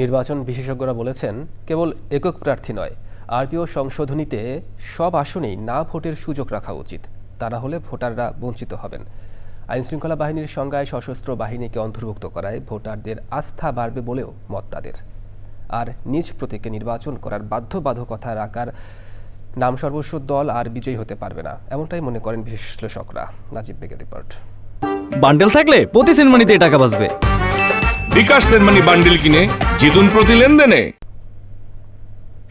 নির্বাচন বিশেষজ্ঞরা বলেছেন, কেবল একক প্রার্থী নয়, আরপিও সংশোধনীতে সব আসনেই না ভোটের সুযোগ রাখা উচিত, তা না হলে ভোটাররা বঞ্চিত হবেন। আইনশৃঙ্খলা বাহিনীর সংজ্ঞায় সশস্ত্র বাহিনীকে অন্তর্ভুক্ত করায় ভোটারদের আস্থা বাড়বে বলেও মত তাদের। আর নিজ প্রতীকে নির্বাচন করার বাধ্যবাধকতা রাখার নাম সর্বস্ব দল আর বিজয়ী হতে পারবে না, এমনটাই মনে করেন বিশ্লেষকরা নাজিব বেগের রিপোর্ট। বান্ডেল থাকলে প্রতি সেনমানিতে টাকা বাঁচবে। বিকাশ সেনমানি বান্ডিল কিনে জিতুন প্রতি লেনদেনে।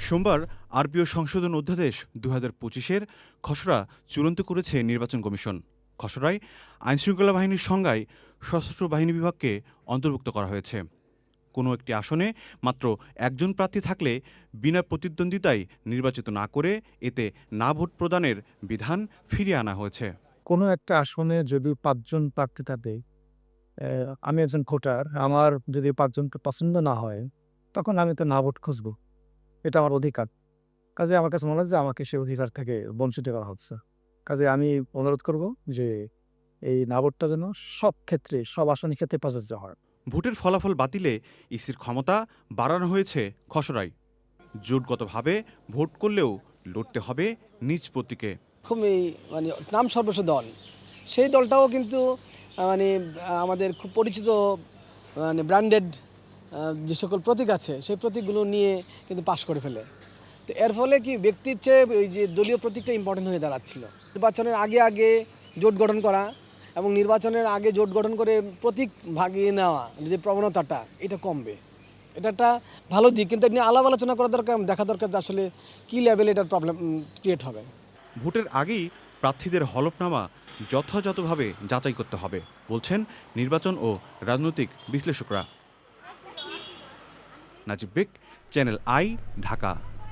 সোমবার আরপিও সংশোধন অধ্যাদেশ দু হাজার পঁচিশের খসড়া চূড়ান্ত করেছে নির্বাচন কমিশন। খসড়ায় আইনশৃঙ্খলা বাহিনীর সংজ্ঞায় সশস্ত্র বাহিনী বিভাগকে অন্তর্ভুক্ত করা হয়েছে। কোনো একটি আসনে মাত্র একজন প্রার্থী থাকলে বিনা প্রতিদ্বন্দ্বিতায় নির্বাচিত না করে এতে না ভোট প্রদানের বিধান ফিরিয়ে আনা হয়েছে। কোনো একটা আসনে যদি পাঁচজন প্রার্থী থাকে আমি একজন ভোটার আমার যদি পাঁচজনকে পছন্দ না হয় তখন আমি তো না ভোট খুঁজবো। এটা আমার অধিকার। কাজে আমার কাছে মনে হয় যে আমাকে সেই অধিকার থেকে বঞ্চিত করা হচ্ছে। কাজে আমি অনুরোধ করব যে এই না ভোটটা যেন সব ক্ষেত্রে সব আসনের ক্ষেত্রে প্রযোজ্য হয়। ভোটের ফলাফল বাতিলে ইসির ক্ষমতা বাড়ানো হয়েছে খসড়ায়। জোটগতভাবে ভোট করলেও লড়তে হবে নিজ প্রতীকে। খুবই মানে নাম সর্বস্ব দল। সেই দলটাও কিন্তু মানে আমাদের খুব পরিচিত মানে ব্র্যান্ডেড যে সকল প্রতীক আছে, সেই প্রতীকগুলো নিয়ে কিন্তু পাশ করে ফেলে। তো এর ফলে কি, ব্যক্তির চেয়ে ওই যে দলীয় প্রতীকটা ইম্পর্টেন্ট হয়ে দাঁড়াচ্ছিল। নির্বাচনের আগে আগে জোট গঠন করা এবং নির্বাচনের আগে জোট গঠন করে প্রতীক ভাগিয়ে নেওয়া, যে প্রবণতাটা, এটা কমবে। এটা একটা ভালো দিক, কিন্তু এমনি আলাপ আলোচনা করা দরকার, দেখা দরকার যে আসলে কী লেভেলে এটার প্রবলেম ক্রিয়েট হবে। ভোটের আগেই প্রার্থীদের হলফনামা যথাযথভাবে যাচাই করতে হবে বলছেন নির্বাচন ও রাজনৈতিক বিশ্লেষকরা। Najib Baig channel I Dhaka.